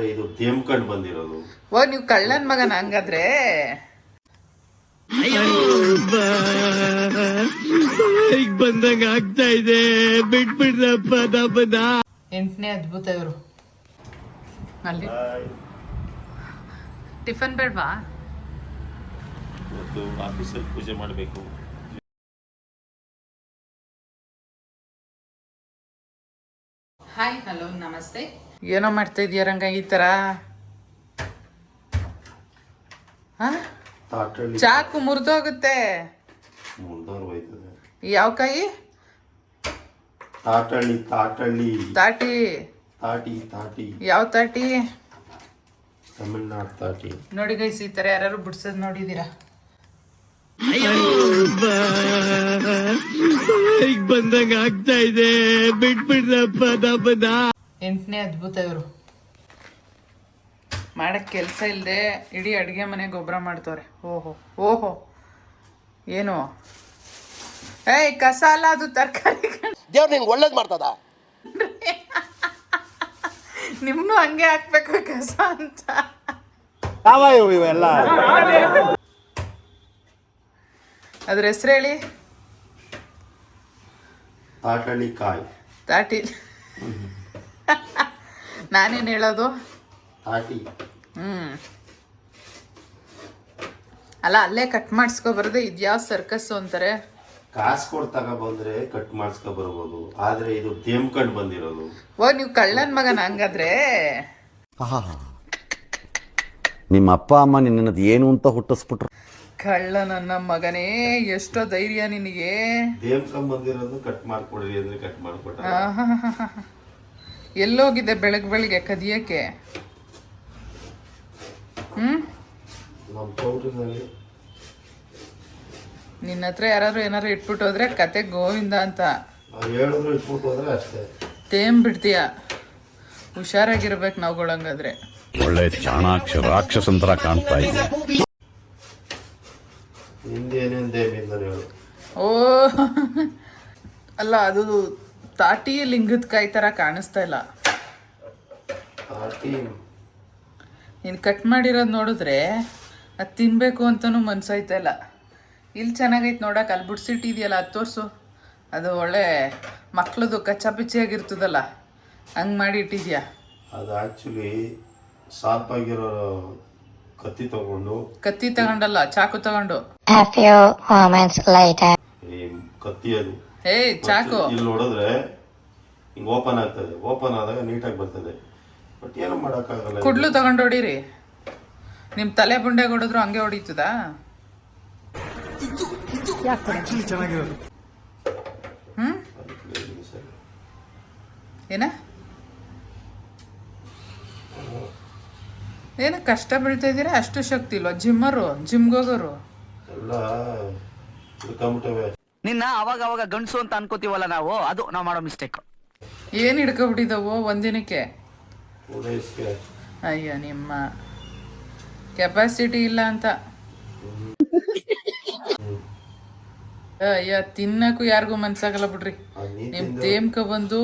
ಇದು ದೇಮ್ಕಂಡ್ ಬಂದಿರೋದು. ಓ ನೀವು ಕಳ್ಳನ್ ಮಗನ ಹಂಗಾದ್ರೆ. ಈಗ ಬಂದಂಗ ಆಗ್ತಾ ಇದೆ. ಬಿಟ್ಬಿಡ್ರಪ್ಪ ದಬ್ಬದ ಎಂಟನೇ ಅದ್ಭುತ ಇವರು. ಅಲ್ಲಿ. ಟಿಫನ್ ಬೇಡವಾ? ಇವತ್ತು ಆಫೀಸಲ್ಲಿ ಪೂಜೆ ಮಾಡಬೇಕು. ಹಾಯ್ ಹಲೋ ನಮಸ್ತೆ ಏನೋ ಮಾಡ್ತಾ ಇದೀಯ ರಂಗ ಈ ತರ? ಹಾ? ತಾಟಳ್ಳಿ ಚಾಕು ಮುರಿದೋಗುತ್ತೆ. ಯಾವ ಕಾಯಿ ತಾಟಳ್ಳಿ ತಾಟಳ್ಳಿ. ತಾಟಿ. ತಾಟಿ ತಾಟಿ. ಯಾವ ತಾಟಿ? ತಮಿಳ್ನಾಡು ತಾಟಿ. ನೋಡಿ ಗೈಸ್ ಈ ತರ ಯಾರು ಬಿಡ್ಸೋದ್ ನೋಡಿದೀರಾ ಈಗ ಬಂದಂಗ ಆಗ್ತಾ ಇದೆ? ಬಿಟ್ಬಿಡ್ರಪ್ಪ ದಬ್ಬದ ಎಂಟನೇ ಅದ್ಭುತ ಇವರು. ಮಾಡಕ್ ಕೆಲಸ ಇಲ್ಲದೆ ಇಡೀ ಅಡುಗೆ ಮನೆ ಗೊಬ್ಬರ ಮಾಡ್ತವ್ರೆ. ಓಹೋ ಓಹೋ. ಏನು? ಏಯ್ ಕಸ ಅಲ್ಲ ಅದು ತರಕಾರಿ. ದೇವ್ರು ನಿಂಗೆ ಒಳ್ಳೇದು ಮಾಡ್ತದ? ನಿಮ್ನು ಹಂಗೆ ಹಾಕ್ಬೇಕು ಕಸ ಅಂತ. ಇವೆಲ್ಲ. ಅದ್ರ ಹೆಸರು ಹೇಳಿ? ತಾಟಳ್ಳಿ ಕಾಯಿ ತಾಟಿ ನಾನೇನು ಹೇಳೋದು? ತಾಟಿ. ಹ್ಮ್. ಅಲ್ಲ ಅಲ್ಲೇ ಕಟ್ ಮಾಡಿಸ್ಕೊ ಇದು ಇದ್ಯಾವ ಸರ್ಕಸ್ ಅಂತಾರೆ? ಕಾಸು ಕೊಡ್ ತಗೋ ಬಂದ್ರೆ ಕಟ್ ಮಾಡಿಸ್ಕೊ ಬರ್ಬೋದು ಆದ್ರೆ ಇದು ದೇಮ್ಕಂಡ್ ಬಂದಿರೋದು. ಓ ನೀವು ಕಳ್ಳನ್ ಮಗನ ಹಂಗಾದ್ರೆ. ನಿಮ್ಮ ಅಪ್ಪ ಅಮ್ಮ ನಿನ್ನದು ಏನು ಅಂತ ಹುಟ್ಟಿಸ್ಬಿಟ್ರು. ಕಳ್ಳ ನನ್ನ ಮಗನೇ ಎಷ್ಟೋ ಧೈರ್ಯ ನಿನಗೆ. ಬಂದಿರೋದು ಕಟ್ ಮಾಡ್ಕೊಡ್ರಿ ಅಂದ್ರೆ ಕಟ್ ಮಾಡ್ಕೊಟ್ಟ ಎಲ್ಲೋಗಿದ್ದೆ ಎಲ್ಲೋಗಿದೆ ಬೆಳಗ್ ಬೆಳಿಗ್ಗೆ ಕದಿಯಕ್ಕೆ? ಹ್ಮ್? ನಿನ್ನ ಹತ್ರ ಯಾರಾದ್ರೂ ಏನಾದ್ರು ಇಟ್ಬಿಟ್ಟು ಹೋದ್ರೆ ಕತೆ ಗೋವಿಂದ ಅಂತ. ತೇಮ್ ಬಿಡ್ತೀಯ? ಹುಷಾರಾಗಿರ್ಬೇಕು ನಾವುಗಳಂಗಾದ್ರೆ. ಒಳ್ಳೆ ಚಾಣಾಕ್ಷ ರಾಕ್ಷಸಂತರ ಕಾಣ್ತಾ ಇದೆ ಹಿಂದೆ ಏನೇನು ದೇಮಿಂದ ಹೇಳು ಓ ಅಲ್ಲ ಅದು ತಾಟಿ ಲಿಂಗದ ಕಾಯಿ ಥರ ಕಾಣಿಸ್ತಾ ಇಲ್ಲ. ನೀನ್ ಕಟ್ ಮಾಡಿರೋದು ನೋಡಿದ್ರೆ ಅದು ತಿನ್ನಬೇಕು ಅಂತಲೂ ಮನ್ಸಾಯ್ತಾ ಇಲ್ಲ. ಇಲ್ಲಿ ಚೆನ್ನಾಗೈತೆ ನೋಡೋಕೆ ಅಲ್ಲಿ ಬಿಡ್ಸಿಟ್ಟಿದೆಯಲ್ಲ ಅದು ತೋರಿಸು. ಅದು ಒಳ್ಳೆ ಮಕ್ಳದು ಕಚ್ಚಾ ಪಿಚ್ಚಿಯಾಗಿರ್ತದಲ್ಲ ಹಂಗೆ ಮಾಡಿ ಇಟ್ಟಿದ್ಯಾ? ಅದು ಆ್ಯಕ್ಚುಲಿ ಶಾರ್ಪ್ ಆಗಿರೋ ಕತ್ತಿ ತಗೊಂಡು ಕತ್ತಿ ತಗೊಂಡಲ್ಲ ಚಾಕು ತಗೊಂಡು. A few moments later. ಈ ಕತ್ತಿ ಅದು. ಏಯ್ ಚಾಕು. ಇಲ್ಲಿ ನೋಡಿದ್ರೆ ಹಿಂಗ್ ಓಪನ್ ಆಗ್ತದೆ. ಓಪನ್ ಆದಾಗ ನೀಟಾಗಿ ಬರ್ತದೆ. ಬಟ್ ಏನು ಮಾಡೋಕ್ಕಾಗಲ್ಲ ಕುಡ್ಲು ತಗೊಂಡು ಹೊಡೀರಿ. ನಿಮ್ ತಲೆ ಬುಂಡೆ ಹೊಡೆದ್ರು ಹಂಗೆ ಹೊಡೀತದ? ಹ್ಮ್. ಏನ? ಏನ ಕಷ್ಟ ಬೀಳ್ತಾ ಇದ್ದೀರಾ ಅಷ್ಟು ಶಕ್ತಿ ಇಲ್ವಾ? ಜಿಮ್ಮರು ಜಿಮ್ಗೆ ಹೋಗೋರು? ನಿನ್ನ ಅವಾಗ ಅವಾಗ ಗಂಡಸು ಅಂತ ಅನ್ಕೋತೀವಲ್ಲ ನಾವು? ಅದು ನಾವು ಮಾಡೋ ಮಿಸ್ಟೇಕ್ ಏನು ಹಿಡ್ಕೊಬಿಟ್ಟಿದ್ದಾವೋ ಒಂದಿನಕ್ಕೆ? ಅಯ್ಯೋ ನಿಮ್ಮ ಕೆಪಾಸಿಟಿ ಇಲ್ಲ ಅಂತ. ಅಯ್ಯ ತಿನ್ನಕ್ಕೂ ಯಾರಿಗೂ ಮನ್ಸಾಗಲ್ಲ ಬಿಡ್ರಿ. ನೀ ನಿಮ್ ತೇಮ್ಕ ಬಂದು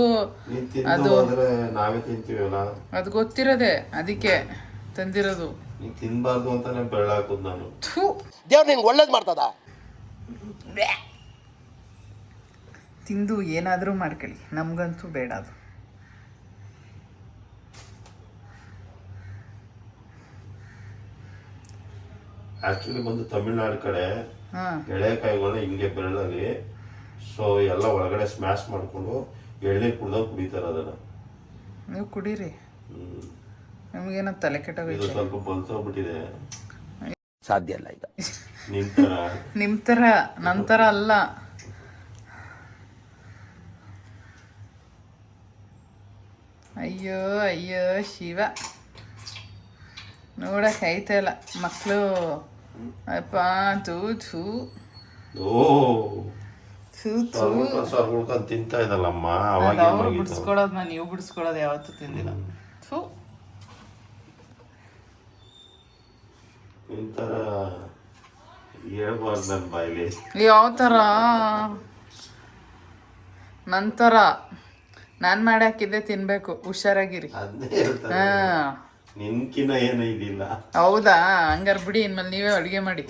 ಅದು ಅದು ಗೊತ್ತಿರೋದೆ ಅದಕ್ಕೆ. ತಂದಿರೋದು. ನೀನ್ ತಿನ್ಬಾರ್ದು ಅಂತಾನೆ ಹಾಕೋದು ನಾನು. ದೇವ್ರು ನಿಂಗೆ ಒಳ್ಳೇದು ಮಾಡ್ತದ? ತಿಂದು ಏನಾದರೂ ಮಾಡ್ಕೊಳ್ಳಿ. ನಮಗಂತೂ ಬೇಡ ಅದು. ಆಕ್ಚುಲಿ ಬಂದು ತಮಿಳ್ನಾಡು ಕಡೆ ಹಾಂ. ಎಳೆಕಾಯಿಗಳನ್ನ ಹಿಂಗೆ ಬೆರಳಲ್ಲಿ ಸೊ ಎಲ್ಲ ಒಳಗಡೆ ಸ್ಮ್ಯಾಶ್ ಮಾಡಿಕೊಂಡು ಎಳ್ನೀರು ಕುಡ್ದಾಗ ಕುಡಿತಾರೆ ಅದನ್ನ. ನೀವು ಕುಡೀರಿ. ಹ್ಮ್. ನಿಮಗೇನೋ ತಲೆ ಇದು ಕೆಟ್ಟೋಗೈತೆ ಸ್ವಲ್ಪ ಬಲ್ತೋಗ್ಬಿಟ್ಟಿದೆ ಸಾಧ್ಯ ಇಲ್ಲ ಈಗ ನಿಮ್ ತರ. ನಿಮ್ಮ ಥರ ನನ್ನ ಥರ ಅಲ್ಲ. ಅಯ್ಯೋ ಅಯ್ಯೋ ಶಿವ. ನೋಡಕ್ ಐತೆ ಇಲ್ಲ ಮಕ್ಕಳು ಅಪ್ಪ ತೂ ಥೂ. ಓ. ಥೂ ಥೂ. ಸಾರ್ ಉಳ್ಕೊಂಡ್ ತಿಂತಾ ಇದ್ದಲ್ಲಮ್ಮ ಅವಾಗ ಅವ್ರು ಬಿಡಿಸ್ಕೊಳೋದು ನಾನು ನೀವು ಬಿಡಿಸ್ಕೊಳೋದು ಯಾವತ್ತೂ ತಿಂದಿಲ್ಲ. ನಿಂತರ ಹೇಳ್ಬಾರ್ದು ನನ್ನ ಬಾಯ್ಲಿ ಯಾವ ಥರ ನಂತರ. ನಾನು ಮಾಡಿ ಹಾಕಿದ್ದೆ ತಿನ್ಬೇಕು. ಹುಷಾರಾಗಿರಿ. ಅದನ್ನೇ ಹೇಳ್ತಾರೆ. ಹಾಂ. ನಿನ್ಕಿನ ಏನು ಇದಿಲ್ಲ. ಹೌದಾ? ಹಂಗಾರೆ ಬಿಡಿ ಇನ್ಮೇಲೆ ನೀವೇ ಅಡುಗೆ ಮಾಡಿ.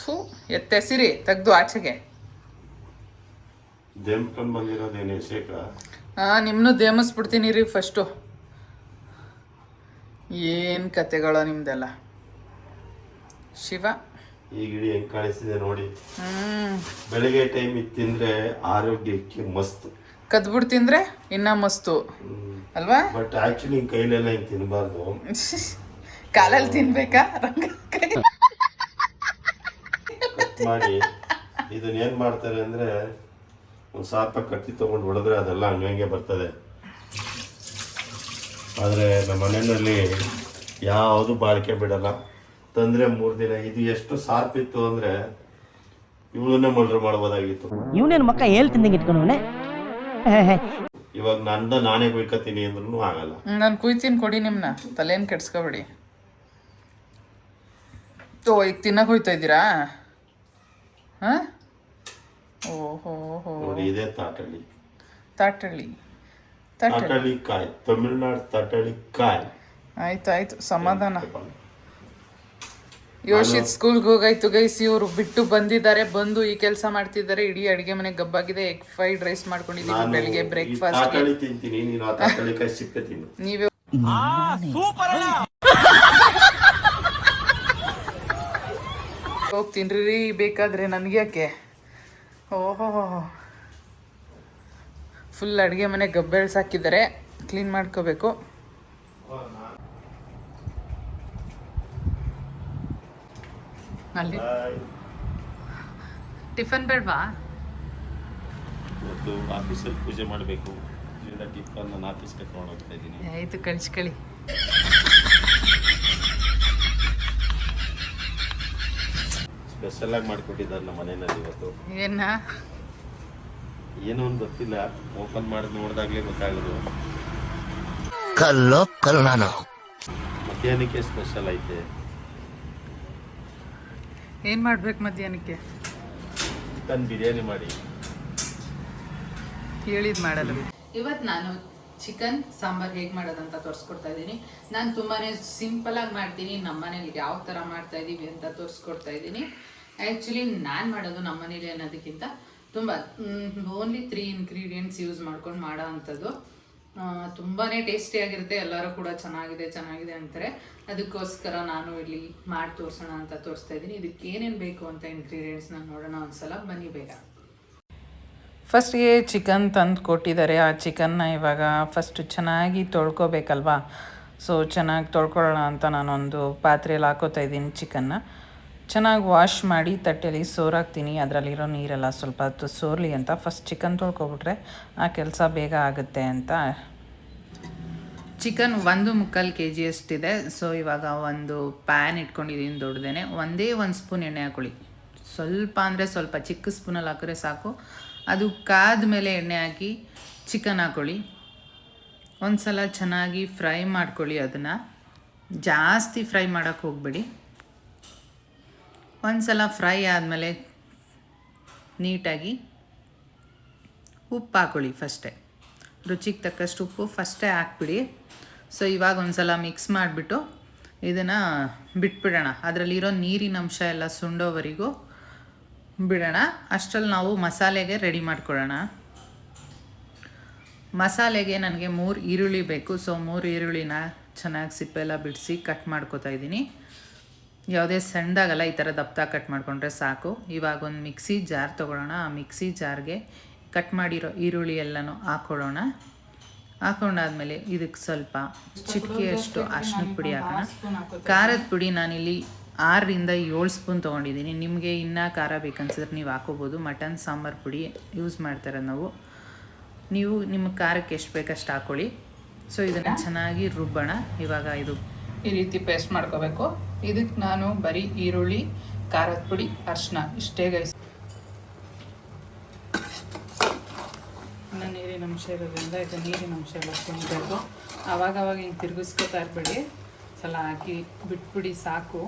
ಥೂ ಎತ್ತೆಸಿರಿ ತೆಗ್ದು ಆಚೆಗೆ. ಜಂಪ್ ಬಂದಿರೋದೇನು ಶೇಖ ಹಾಂ ನಿಮ್ಮನ್ನು ದೇಮಿಸ್ಬಿಡ್ತೀನಿ ರೀ ಫಸ್ಟು ಏನು ಕತೆಗಳು ನಿಮ್ದೆಲ್ಲ? ಶಿವ? ಈ ಗಿಡಿ ಹೆಂಗ್ ಕಾಣಿಸ್ತಿದೆ ನೋಡಿ. ಬೆಳಿಗ್ಗೆ ಟೈಮ್ ಇದು ತಿಂದ್ರೆ ಆರೋಗ್ಯಕ್ಕೆ ಮಸ್ತ್. ಕದ್ಬಿಟ್ಟು ತಿಂದರೆ ಇನ್ನೂ ಮಸ್ತು. ಅಲ್ವಾ? ಬಟ್ ಆಕ್ಚುಲಿ ಹಿಂಗ್ ಕೈಲೆಲ್ಲ ಹಿಂಗ್ ತಿನ್ಬಾರ್ದು. ಕಾಲಲ್ಲಿ ತಿನ್ಬೇಕಾ? ಮಾಡಿ. ಇದನ್ನ ಏನ್ ಮಾಡ್ತಾರೆ ಅಂದ್ರೆ ಒಂದ್ ಸಾಪ ಕಟ್ಟಿ ತಗೊಂಡು ಹೊಡೆದ್ರೆ ಅದೆಲ್ಲ ಹಂಗಂಗೆ ಬರ್ತದೆ. ಆದ್ರೆ ನಮ್ಮ ಮನೆಯಲ್ಲಿ ಯಾವುದು ಬಾಳಿಕೆ ಬಿಡಲ್ಲ. ತಂದ್ರೆ ಮೂರು ದಿನ ಇದು ಎಷ್ಟು ಸಾರ್ಪ್ ಇತ್ತು ಅಂದ್ರೆ ಇವಳನ್ನೇ ಮರ್ಡರ್ ಮಾಡ್ಬೋದಾಗಿತ್ತು. ಇವನೇನು ಮಕ್ಕ ಹೇಳ್ತಿದ್ದಂಗೆ ಇಟ್ಕೊಂಡವನೆ ಇವಾಗ ನಂದ ನಾನೇ ಕುಯ್ಕತೀನಿ ಅಂದ್ರೂ ಆಗಲ್ಲ. ನಾನು ಕುಯ್ತೀನಿ ಕೊಡಿ ನಿಮ್ಮನ್ನ ತಲೆಯನ್ನು ಕೆಡ್ಸ್ಕೊಬೇಡಿ. ತೋ ಈಗ ತಿನ್ನಕ್ಕೆ ಹೋಯ್ತಾ ಇದ್ದೀರಾ? ಹಾಂ? ಓಹೋ ಹೋ ನೋಡಿ ಇದೇ ತಾಟಳಿ ತಾಟಳ್ಳಿ. ತಾಟಳ್ಳಿ. ತಾಟಳಿ ಕಾಯಿ ತಮಿಳ್ನಾಡು ತಾಟಳಿ ಕಾಯಿ. ಆಯ್ತು ಆಯ್ತು ಸಮಾಧಾನ. ಯೋಶಿತ್ ಸ್ಕೂಲ್ಗೆ ಹೋಗಾಯ್ತು ಗೈಸ್ ಇವರು ಬಿಟ್ಟು ಬಂದಿದ್ದಾರೆ ಬಂದು ಈ ಕೆಲಸ ಮಾಡ್ತಿದ್ದಾರೆ ಇಡೀ ಅಡಿಗೆ ಮನೆ ಗಬ್ಬಾಗಿದೆ ಎಗ್ ಫ್ರೈಡ್ ರೈಸ್ ಮಾಡ್ಕೊಂಡಿದ್ದೀವಿ ನಾನು ಬೆಳಿಗ್ಗೆ ಬ್ರೇಕ್ಫಾಸ್ಟ್ ತಾಟಳಿ ತಿಂತೀನಿ ನೀನು ತಾಟಳಿ ಕಾಯಿ ಸಿಪ್ಪೆ ತಿನ್ನು. ನೀವೇ ಹೋಗ್ತೀನಿ ರೀ ಬೇಕಾದ್ರೆ ನನ್ಗೆ ಯಾಕೆ ಓಹೋ. ಫುಲ್ ಅಡುಗೆ ಮನೆ ಗಬ್ಬೆಳ್ಸ್ ಹಾಕಿದ್ದಾರೆ. ಕ್ಲೀನ್ ಮಾಡ್ಕೋಬೇಕು. ಅಲ್ಲಿ. ಟಿಫನ್ ಬೇಡವಾ ಇವತ್ತು ಆಫೀಸಲ್ಲಿ ಪೂಜೆ ಮಾಡಬೇಕು. ಟಿಫನ್ ನಾನು ಆಫೀಸ್ಗೆ ತಗೊಂಡು ಹೋಗ್ತಾ ಇದ್ದೀನಿ. ಆಯ್ತು ಕಳಿಸ್ಕಳಿ ಸ್ಪೆಷಲ್ ಆಗಿ ಮಾಡಿಕೊಟ್ಟಿದ್ದಾರೆ ನಮ್ಮ ಮನೆಯಲ್ಲಿ ಇವತ್ತು. ಏನ? ಏನೋ ಒಂದು ಗೊತ್ತಿಲ್ಲ ಓಪನ್ ಮಾಡಿ ನೋಡಿದಾಗಲೇ ಗೊತ್ತಾಗೋದು. ಕಲ್ಲೋ ಕಲ್ಲು ನಾನು ಮಧ್ಯಾಹ್ನಕ್ಕೆ ಸ್ಪೆಷಲ್ ಐತೆ. ಏನು ಮಾಡ್ಬೇಕು ಮಧ್ಯಾಹ್ನಕ್ಕೆ? ಚಿಕನ್ ಬಿರಿಯಾನಿ ಮಾಡಿ. ಕೇಳಿದ್ ಮಾಡಲ್ಲ. ಇವತ್ತು ನಾನು ಚಿಕನ್, ಸಾಂಬಾರ್ ಹೇಗೆ ಮಾಡೋದಂತ ತೋರಿಸ್ಕೊಡ್ತಾ ಇದ್ದೀನಿ. ನಾನು ತುಂಬಾ ಸಿಂಪಲಾಗಿ ಮಾಡ್ತೀನಿ. ನಮ್ಮ ಮನೇಲಿ ಯಾವ ಥರ ಮಾಡ್ತಾ ಇದ್ದೀವಿ ಅಂತ ತೋರಿಸ್ಕೊಡ್ತಾ ಇದ್ದೀನಿ ಆ್ಯಕ್ಚುಲಿ ನಾನು ಮಾಡೋದು ನಮ್ಮ ಮನೇಲಿ ಅನ್ನೋದಕ್ಕಿಂತ ತುಂಬ ಓನ್ಲಿ ತ್ರೀ ಇನ್ಗ್ರೀಡಿಯೆಂಟ್ಸ್ ಯೂಸ್ ಮಾಡ್ಕೊಂಡು ಮಾಡೋ ಅಂಥದ್ದು. ತುಂಬಾ ಟೇಸ್ಟಿಯಾಗಿರುತ್ತೆ ಎಲ್ಲರೂ ಕೂಡ ಚೆನ್ನಾಗಿದೆ ಚೆನ್ನಾಗಿದೆ ಅಂತಾರೆ. ಅದಕ್ಕೋಸ್ಕರ ನಾನು ಇಲ್ಲಿ ಮಾಡಿ ತೋರಿಸೋಣ ಅಂತ ತೋರಿಸ್ತಾ ಇದ್ದೀನಿ ಇದಕ್ಕೆ ಏನೇನು ಬೇಕು ಅಂತ ಇಂಗ್ರೀಡಿಯೆಂಟ್ಸ್ನ ನೋಡೋಣ ಒಂದ್ಸಲ. ಬನ್ನಿ ಬೇಗ. ಫಸ್ಟ್ಗೆ ಚಿಕನ್ ತಂದು ಕೊಟ್ಟಿದ್ದಾರೆ. ಆ ಚಿಕನ್ನ ಇವಾಗ ಫಸ್ಟು ಚೆನ್ನಾಗಿ ತೊಳ್ಕೊಬೇಕಲ್ವಾ? ಸೊ ಚೆನ್ನಾಗಿ ತೊಳ್ಕೊಳ್ಳೋಣ ಅಂತ ನಾನೊಂದು ಪಾತ್ರೆಯಲ್ಲಿ ಹಾಕೋತಾ ಇದ್ದೀನಿ ಚಿಕನ್ನ ಚೆನ್ನಾಗಿ ವಾಶ್ ಮಾಡಿ ತಟ್ಟೆಯಲ್ಲಿ ಸೋರಾಕ್ತೀನಿ. ಅದರಲ್ಲಿರೋ ನೀರೆಲ್ಲ ಸ್ವಲ್ಪ ಹೊತ್ತು ಸೋರಲಿ ಅಂತ ಫಸ್ಟ್ ಚಿಕನ್ ತೊಳ್ಕೊಬಿಟ್ರೆ ಆ ಕೆಲಸ ಬೇಗ ಆಗುತ್ತೆ ಅಂತ. ಚಿಕನ್ ಒಂದು ಮುಕ್ಕಾಲು ಕೆ ಜಿ ಅಷ್ಟಿದೆ. ಸೊ ಇವಾಗ ಒಂದು ಪ್ಯಾನ್ ಇಟ್ಕೊಂಡಿದ್ದೀನಿ, ದೊಡ್ಡದೇನೆ. ಒಂದೇ ಒಂದು ಸ್ಪೂನ್ ಎಣ್ಣೆ ಹಾಕೊಳ್ಳಿ. ಸ್ವಲ್ಪ ಅಂದರೆ ಸ್ವಲ್ಪ ಚಿಕ್ಕ ಸ್ಪೂನಲ್ಲಿ ಹಾಕಿದ್ರೆ ಸಾಕು. ಅದು ಕಾದ ಮೇಲೆ ಎಣ್ಣೆ ಹಾಕಿ ಚಿಕನ್ ಹಾಕೊಳ್ಳಿ. ಒಂದು ಸಲ ಚೆನ್ನಾಗಿ ಫ್ರೈ ಮಾಡ್ಕೊಳ್ಳಿ ಅದನ್ನು. ಜಾಸ್ತಿ ಫ್ರೈ ಮಾಡೋಕ್ಕೆ ಹೋಗಬೇಡಿ. ಒಂದು ಸಲ ಫ್ರೈ ಆದಮೇಲೆ ನೀಟಾಗಿ ಉಪ್ಪು ಹಾಕೊಳ್ಳಿ ಫಸ್ಟೇ. ರುಚಿಗೆ ತಕ್ಕಷ್ಟು ಉಪ್ಪು ಫಸ್ಟೇ ಹಾಕ್ಬಿಡಿ. ಸೊ, ಇವಾಗ ಒಂದು ಸಲ ಮಿಕ್ಸ್ ಮಾಡಿಬಿಟ್ಟು ಇದನ್ನು ಬಿಟ್ಬಿಡೋಣ. ಅದರಲ್ಲಿರೋ ನೀರಿನ ಅಂಶ ಎಲ್ಲ ಸುಂಡೋವರೆಗೂ ಬಿಡೋಣ. ಅಷ್ಟರಲ್ಲಿ ನಾವು ಮಸಾಲೆಗೆ ರೆಡಿ ಮಾಡ್ಕೊಳ್ಳೋಣ. ಮಸಾಲೆಗೆ ನನಗೆ ಮೂರು ಈರುಳ್ಳಿ ಬೇಕು. ಸೊ ಮೂರು ಈರುಳ್ಳಿನ ಚೆನ್ನಾಗಿ ಸಿಪ್ಪೆಲ್ಲ ಬಿಡಿಸಿ ಕಟ್ ಮಾಡ್ಕೊತಾ ಇದ್ದೀನಿ. ಯಾವುದೇ ಸಣ್ಣದಾಗಲ್ಲ ಈ ಥರ ದಪ್ಪ ಕಟ್ ಮಾಡಿಕೊಂಡ್ರೆ ಸಾಕು. ಇವಾಗ ಒಂದು ಮಿಕ್ಸಿ ಜಾರ್ ತೊಗೊಳ್ಳೋಣ. ಆ ಮಿಕ್ಸಿ ಜಾರ್ಗೆ ಕಟ್ ಮಾಡಿರೋ ಈರುಳ್ಳಿ ಎಲ್ಲನೂ ಹಾಕ್ಕೊಳ್ಳೋಣ ಹಾಕೊಂಡಾದ್ಮೇಲೆ ಇದಕ್ಕೆ ಸ್ವಲ್ಪ ಚಿಟಿಕೆಯಷ್ಟು ಅಷ್ಟು ಪುಡಿ ಹಾಕೋಣ. ಖಾರದ ಪುಡಿ ನಾನಿಲ್ಲಿ ಆರರಿಂದ ಏಳು ಸ್ಪೂನ್ ತೊಗೊಂಡಿದ್ದೀನಿ. ನಿಮಗೆ ಇನ್ನೂ ಖಾರ ಬೇಕನ್ಸಿದ್ರೆ ನೀವು ಹಾಕೋಬೋದು. ಮಟನ್, ಸಾಂಬಾರು ಪುಡಿ ಯೂಸ್ ಮಾಡ್ತಾರೆ ನಾವು. ನೀವು ನಿಮ್ಮ ಖಾರಕ್ಕೆ ಎಷ್ಟು ಬೇಕಷ್ಟು ಹಾಕೊಳ್ಳಿ. ಸೊ ಇದನ್ನು ಚೆನ್ನಾಗಿ ರುಬ್ಬೋಣ. ಇವಾಗ ಇದು ಈ ರೀತಿ ಪೇಸ್ಟ್ ಮಾಡ್ಕೋಬೇಕು. ಇದಕ್ಕೆ ನಾನು ಬರೀ ಈರುಳ್ಳಿ, ಖಾರದ ಪುಡಿ ಅರಿಶಿನ ಇಷ್ಟೇ ಗೈಸ್. ಇನ್ನು ನೀರಿನ ಅಂಶ ಇರೋದ್ರಿಂದ ಇದು ನೀರಿನ ಅಂಶ ಎಲ್ಲ ತುಂಬಬೇಕು. ಆವಾಗ ಹಿಂಗೆ ತಿರುಗಿಸ್ಕೊತಾ ಇರಬೇಡಿ. ಸಲ ಹಾಕಿ ಬಿಟ್ಬಿಡಿ ಸಾಕು.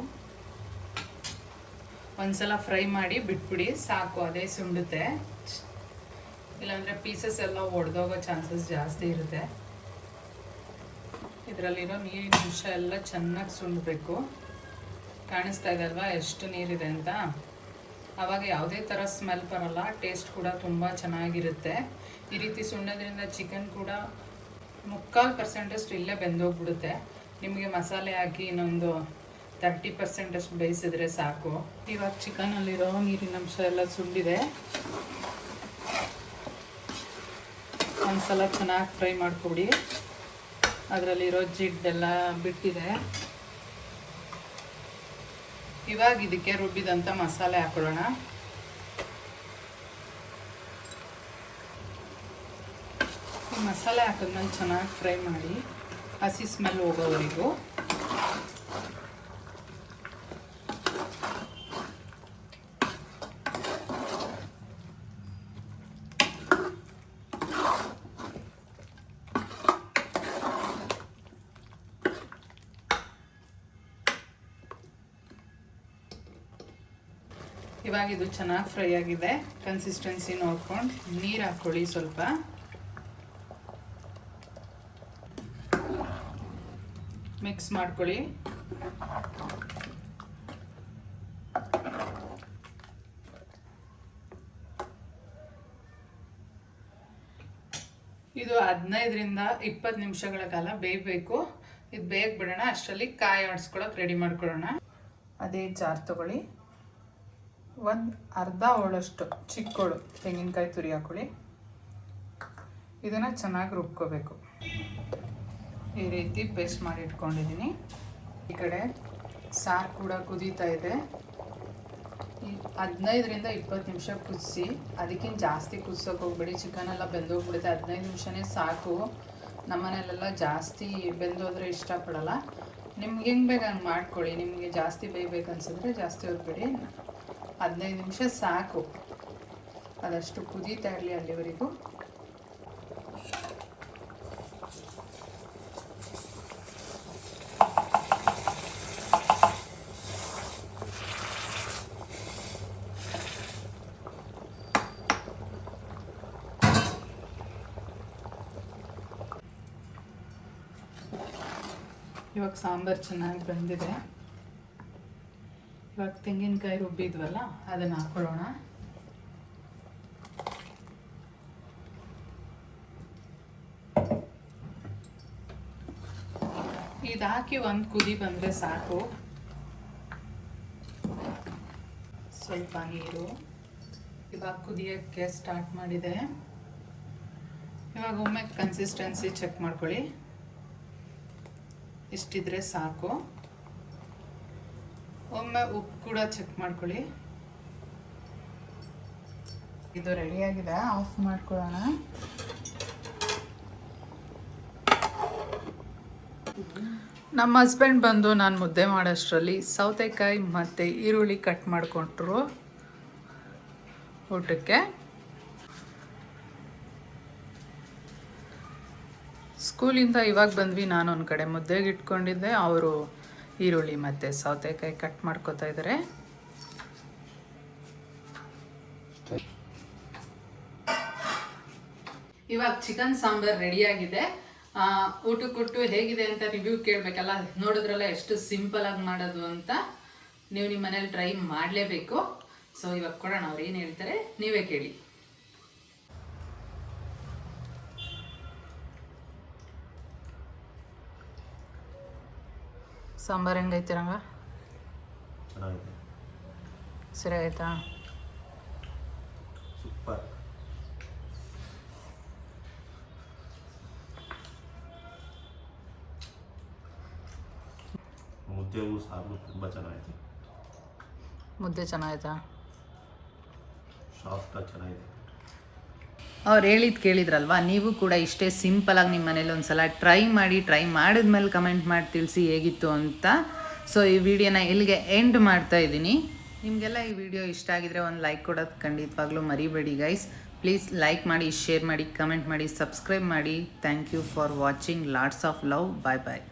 ಒಂದ್ಸಲ ಫ್ರೈ ಮಾಡಿ ಬಿಟ್ಬಿಡಿ, ಸಾಕು, ಅದೇ ಸುಂಡುತ್ತೆ. ಇಲ್ಲಾಂದರೆ ಪೀಸಸ್ ಎಲ್ಲ ಒಡೆದೋಗೋ ಚಾನ್ಸಸ್ ಜಾಸ್ತಿ ಇರುತ್ತೆ. ಇದರಲ್ಲಿರೋ ನೀರಿನ ಅಂಶ ಎಲ್ಲ ಚೆನ್ನಾಗಿ ಸುಂಡಬೇಕು. ಕಾಣಿಸ್ತಾ ಇದೆ ಅಲ್ವಾ? ಎಷ್ಟು ನೀರಿದೆ ಅಂತ. ಆವಾಗ ಯಾವುದೇ ಥರ ಸ್ಮೆಲ್ ಬರಲ್ಲ ಟೇಸ್ಟ್ ಕೂಡ ತುಂಬ ಚೆನ್ನಾಗಿರುತ್ತೆ. ಈ ರೀತಿ ಸುಣ್ಣೋದ್ರಿಂದ ಚಿಕನ್ ಕೂಡ ಮುಕ್ಕಾಲು ಪರ್ಸೆಂಟಷ್ಟು ಇಲ್ಲೇ ಬೆಂದೋಗ್ಬಿಡುತ್ತೆ. ನಿಮಗೆ ಮಸಾಲೆ ಹಾಕಿ ಇನ್ನೊಂದು ತರ್ಟಿ ಪರ್ಸೆಂಟಷ್ಟು ಬೇಯಿಸಿದ್ರೆ ಸಾಕು. ಇವಾಗ ಚಿಕನಲ್ಲಿರೋ ನೀರಿನ ಅಂಶ ಎಲ್ಲ ಸುಂಡಿದೆ ಒಂದ್ಸಲ ಚೆನ್ನಾಗಿ ಫ್ರೈ ಮಾಡ್ಕೊಡಿ ಅದರಲ್ಲಿರೋ ಜಿಡ್ಡೆಲ್ಲ ಬಿಟ್ಟಿದೆ. ಇವಾಗ ಇದಕ್ಕೆ ರುಬ್ಬಿದಂಥ ಮಸಾಲೆ ಹಾಕೊಳ್ಳೋಣ ಮಸಾಲೆ ಹಾಕಿದ್ಮೇಲೆ ಚೆನ್ನಾಗಿ ಫ್ರೈ ಮಾಡಿ ಹಸಿ ಸ್ಮೆಲ್ ಹೋಗೋವರೆಗೂ. ಇವಾಗ ಇದು ಚೆನ್ನಾಗಿ ಫ್ರೈ ಆಗಿದೆ. ಕನ್ಸಿಸ್ಟೆನ್ಸಿ ನೋಡ್ಕೊಂಡು ನೀರು ಹಾಕ್ಕೊಳ್ಳಿ ಸ್ವಲ್ಪ. ಮಿಕ್ಸ್ ಮಾಡ್ಕೊಳ್ಳಿ. ಇದು ಹದಿನೈದರಿಂದ ಇಪ್ಪತ್ತು ನಿಮಿಷಗಳ ಕಾಲ ಬೇಯಬೇಕು. ಇದು ಬೇಗ ಬಿಡೋಣ, ಅಷ್ಟರಲ್ಲಿ ಕಾಯಿ ಆಡಿಸ್ಕೊಳಕ್ಕೆ ರೆಡಿ ಮಾಡ್ಕೊಳ್ಳೋಣ. ಅದೇ ಜಾರ್ ತಗೊಳ್ಳಿ. ಒಂದು ಅರ್ಧ ಹೋಳಷ್ಟು ಚಿಕ್ಕೋಳು ತೆಂಗಿನಕಾಯಿ ತುರಿ ಹಾಕೊಳ್ಳಿ. ಇದನ್ನು ಚೆನ್ನಾಗಿ ರುಬ್ಕೋಬೇಕು. ಈ ರೀತಿ ಪೇಸ್ಟ್ ಮಾಡಿ ಇಟ್ಕೊಂಡಿದ್ದೀನಿ ಈ ಕಡೆ ಸಾರು ಕೂಡ ಕುದೀತಾ ಇದೆ. ಹದಿನೈದರಿಂದ ಇಪ್ಪತ್ತು ನಿಮಿಷ ಕುದಿಸಿ, ಅದಕ್ಕಿಂತ ಜಾಸ್ತಿ ಕುದಿಸೋಕೆ ಹೋಗ್ಬೇಡಿ. ಚಿಕನ್ ಎಲ್ಲ ಬೆಂದೋಗ್ಬಿಡುತ್ತೆ. ಹದಿನೈದು ನಿಮಿಷನೇ ಸಾಕು. ನಮ್ಮನೇಲೆಲ್ಲ ಜಾಸ್ತಿ ಬೆಂದೋದ್ರೆ ಇಷ್ಟಪಡಲ್ಲ. ನಿಮ್ಗೆ ಹೆಂಗೆ ಬೇಕು ಹಂಗೆ ಮಾಡ್ಕೊಳ್ಳಿ. ನಿಮಗೆ ಜಾಸ್ತಿ ಬೇಯಬೇಕು ಅನ್ಸಿದ್ರೆ ಜಾಸ್ತಿ ಹೊರಬೇಡಿ ಹದಿನೈದು ನಿಮಿಷ ಸಾಕು. ಅದಷ್ಟು ಕುದೀತಾ ಇರಲಿ ಅಲ್ಲಿವರೆಗೂ. ಇವಾಗ ಸಾಂಬಾರು ಚೆನ್ನಾಗಿ ಬಂದಿದೆ. ಇವಾಗ ತೆಂಗಿನಕಾಯಿ ರುಬ್ಬಿದ್ವಲ್ಲ, ಅದನ್ನು ಹಾಕೊಳ್ಳೋಣ. ಇದು ಹಾಕಿ ಒಂದು ಕುದಿ ಬಂದರೆ ಸಾಕು. ಸ್ವಲ್ಪ ನೀರು. ಇವಾಗ ಕುದಿಯೋಕ್ಕೆ ಸ್ಟಾರ್ಟ್ ಮಾಡಿದೆ. ಇವಾಗ ಒಮ್ಮೆ ಕನ್ಸಿಸ್ಟೆನ್ಸಿ ಚೆಕ್ ಮಾಡ್ಕೊಳ್ಳಿ. ಇಷ್ಟಿದ್ರೆ ಸಾಕು. ಒಮ್ಮೆ ಉಪ್ಪು ಕೂಡ ಚೆಕ್ ಮಾಡ್ಕೊಳ್ಳಿ. ಇದು ರೆಡಿಯಾಗಿದೆ ಆಫ್ ಮಾಡ್ಕೊಳ್ಳೋಣ. ನಮ್ಮ ಹಸ್ಬೆಂಡ್ ಬಂದು ನಾನು ಮುದ್ದೆ ಮಾಡೋಷ್ಟರಲ್ಲಿ ಸೌತೆಕಾಯಿ ಮತ್ತು ಈರುಳ್ಳಿ ಕಟ್ ಮಾಡಿಕೊಟ್ರು ಊಟಕ್ಕೆ. ಸ್ಕೂಲಿಂದ ಇವಾಗ ಬಂದ್ವಿ, ನಾನು ಒಂದು ಕಡೆ ಮುದ್ದೆಗೆ ಇಟ್ಕೊಂಡಿದ್ದೆ, ಅವರು ಈರುಳ್ಳಿ ಮತ್ತು ಸೌತೆಕಾಯಿ ಕಟ್ ಮಾಡ್ಕೋತಾ ಇದ್ದಾರೆ ಇವಾಗ ಚಿಕನ್ ಸಾಂಬಾರ್ ರೆಡಿಯಾಗಿದೆ ಕೊಟ್ಟು ಹೇಗಿದೆ ಅಂತ ರಿವ್ಯೂ ಕೇಳಬೇಕಲ್ಲ? ನೋಡಿದ್ರಲ್ಲ ಎಷ್ಟು ಸಿಂಪಲ್ ಆಗಿ ಮಾಡೋದು ಅಂತ. ನೀವು ನಿಮ್ಮ ಮನೇಲಿ ಟ್ರೈ ಮಾಡಲೇಬೇಕು. ಸೊ ಇವಾಗ ಕೊಡೋಣ, ಅವ್ರು ಏನು ಹೇಳ್ತಾರೆ? ನೀವೇ ಕೇಳಿ. ಸಾಂಬಾರು ಹೆಂಗೈತಿ ರಂಗ ಚೆನ್ನಾಗಿದೆ ಸರಿ ಆಯ್ತಾ ಸೂಪರ್. ಮುದ್ದೆಗೂ ಸಾರು ತುಂಬ ಚೆನ್ನಾಗಿದೆ ಮುದ್ದೆ ಚೆನ್ನಾಯ್ತಾ ಸಾಫ್ಟಾಗಿ ಚೆನ್ನಾಗಿದೆ ಅವ್ರು ಹೇಳಿದ್ದು ಕೇಳಿದ್ರಲ್ವಾ? ನೀವು ಕೂಡ ಇಷ್ಟೇ ಸಿಂಪಲಾಗಿ ನಿಮ್ಮ ಮನೇಲಿ ಒಂದು ಸಲ ಟ್ರೈ ಮಾಡಿ ಟ್ರೈ ಮಾಡಿದ್ಮೇಲೆ ಕಮೆಂಟ್ ಮಾಡಿ ತಿಳಿಸಿ ಹೇಗಿತ್ತು ಅಂತ. ಸೊ ಈ ವಿಡಿಯೋನ ಇಲ್ಲಿಗೆ ಎಂಡ್ ಮಾಡ್ತಾ ಇದ್ದೀನಿ. ನಿಮಗೆಲ್ಲ ಈ ವಿಡಿಯೋ ಇಷ್ಟ ಆಗಿದ್ರೆ ಒಂದು ಲೈಕ್ ಕೊಡೋದು ಖಂಡಿತವಾಗ್ಲೂ ಮರಿಬೇಡಿ ಗೈಸ್ ಪ್ಲೀಸ್ ಲೈಕ್ ಮಾಡಿ ಶೇರ್ ಮಾಡಿ ಕಮೆಂಟ್ ಮಾಡಿ ಸಬ್ಸ್ಕ್ರೈಬ್ ಮಾಡಿ. Thank you for watching lots of love bye bye